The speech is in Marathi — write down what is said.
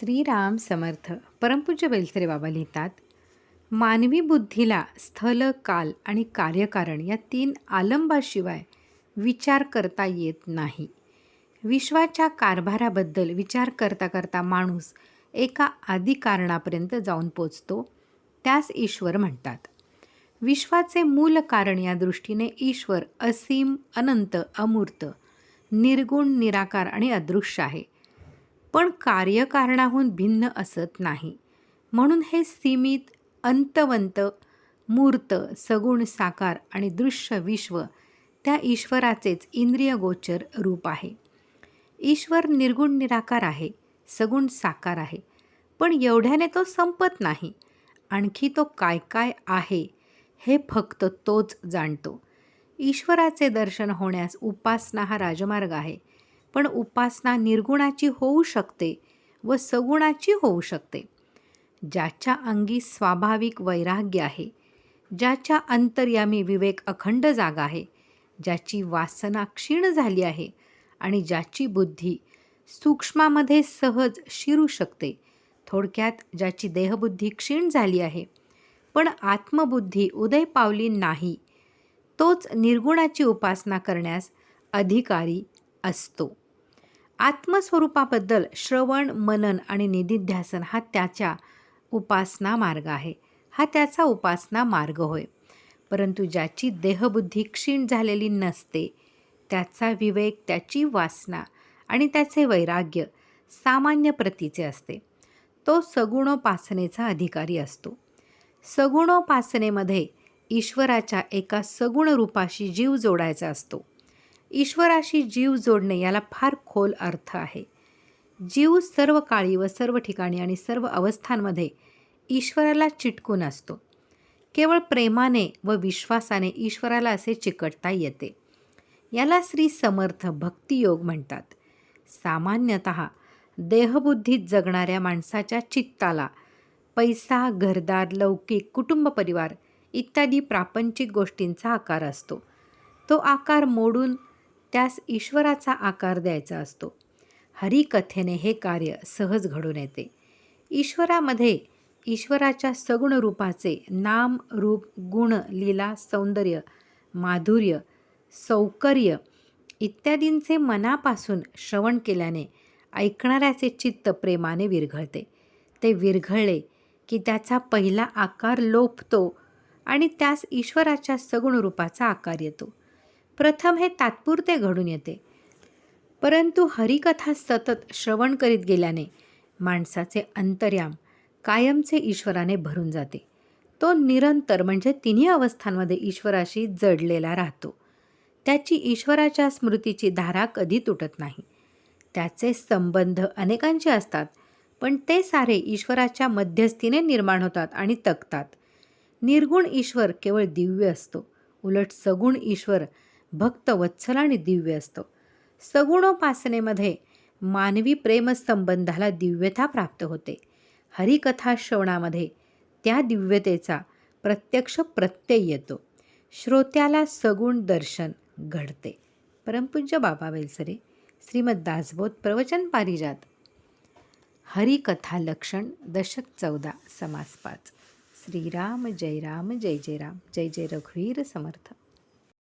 श्रीराम समर्थ परमपूज्य बेलसरे बाबा लिहितात मानवी बुद्धीला स्थल काल आणि कार्यकारण या तीन आलंबाशिवाय विचार करता येत नाही. विश्वाच्या कारभाराबद्दल विचार करता करता माणूस एका आदी कारणापर्यंत जाऊन पोचतो त्यास ईश्वर म्हणतात. विश्वाचे मूल कारण या दृष्टीने ईश्वर असीम अनंत अमूर्त निर्गुण निराकार आणि अदृश्य आहे. पण कार्यकारणाहून भिन्न असत नाही. म्हणून हे सीमित अंतवंत मूर्त सगुण साकार आणि दृश्य विश्व त्या ईश्वराचेच इंद्रियगोचर रूप आहे. ईश्वर निर्गुण निराकार आहे सगुण साकार आहे पण एवढ्याने तो संपत नाही. आणखी तो काय काय आहे हे फक्त तोच जाणतो. ईश्वराचे दर्शन होण्यास उपासना हा राजमार्ग आहे. पण उपासना निर्गुणाची होऊ शकते व सगुणाची होऊ शकते. ज्याच्या अंगी स्वाभाविक वैराग्य आहे ज्याच्या अंतर्यामी विवेक अखंड जागा आहे ज्याची वासना क्षीण झाली आहे आणि ज्याची बुद्धी सूक्ष्मामध्ये सहज शिरू शकते. थोडक्यात ज्याची देहबुद्धी क्षीण झाली आहे पण आत्मबुद्धी उदय पावली नाही तोच निर्गुणाची उपासना करण्यास अधिकारी असतो. आत्मस्वरूपाबद्दल श्रवण मनन आणि निधिध्यासन हा त्याच्या उपासना मार्ग आहे. हा त्याचा उपासना मार्ग होय. परंतु ज्याची देहबुद्धी क्षीण झालेली नसते त्याचा विवेक त्याची वासना आणि त्याचे वैराग्य सामान्य प्रतीचे असते. तो सगुणोपासनेचा अधिकारी असतो. सगुणोपासनेमध्ये ईश्वराच्या एका सगुण रूपाशी जीव जोडायचा असतो. ईश्वराशी जीव जोडणे याला फार खोल अर्थ आहे. जीव सर्व काळी व सर्व ठिकाणी आणि सर्व अवस्थांमध्ये ईश्वराला चिटकून असतो. केवळ प्रेमाने व विश्वासाने ईश्वराला असे चिकटता येते. याला श्री समर्थ भक्तियोग म्हणतात. सामान्यतः देहबुद्धीत जगणाऱ्या माणसाच्या चित्ताला पैसा घरदार लौकिक कुटुंब परिवार इत्यादी प्रापंचिक गोष्टींचा आकार असतो. तो आकार मोडून त्यास ईश्वराचा आकार द्यायचा असतो. हरिकथेने हे कार्य सहज घडून येते. ईश्वरामध्ये ईश्वराच्या सगुण रूपाचे नाम रूप गुण लीला सौंदर्य माधुर्य सौकर्य इत्यादींचे मनापासून श्रवण केल्याने ऐकणाऱ्याचे चित्त प्रेमाने विरघळते. ते विरघळले की त्याचा पहिला आकार लोपतो आणि त्यास ईश्वराच्या सगुण रूपाचा आकार येतो. प्रथम हे तात्पुरते घडून येते. परंतु हरिकथा सतत श्रवण करीत गेल्याने माणसाचे अंतर्याम कायमचे ईश्वराने भरून जाते. तो निरंतर म्हणजे तिन्ही अवस्थांमध्ये ईश्वराशी जडलेला राहतो. त्याची ईश्वराच्या स्मृतीची धारा कधी तुटत नाही. त्याचे संबंध अनेकांचे असतात पण ते सारे ईश्वराच्या मध्यस्थीने निर्माण होतात आणि तकतात. निर्गुण ईश्वर केवळ दिव्य असतो. उलट सगुण ईश्वर भक्त वत्सल आणि दिव्य असतो. सगुणोपासनेमध्ये मानवी प्रेमसंबंधाला दिव्यता प्राप्त होते. हरिकथा श्रवणामध्ये त्या दिव्यतेचा प्रत्यक्ष प्रत्यय येतो. श्रोत्याला सगुण दर्शन घडते. परमपूज्य बाबा वेलसरे श्रीमद दासबोध प्रवचन पारिजात. हरिकथा लक्षण दशक चौदा समास पाच. श्रीराम जय राम जय जय राम जय जय रघुवीर समर्थ.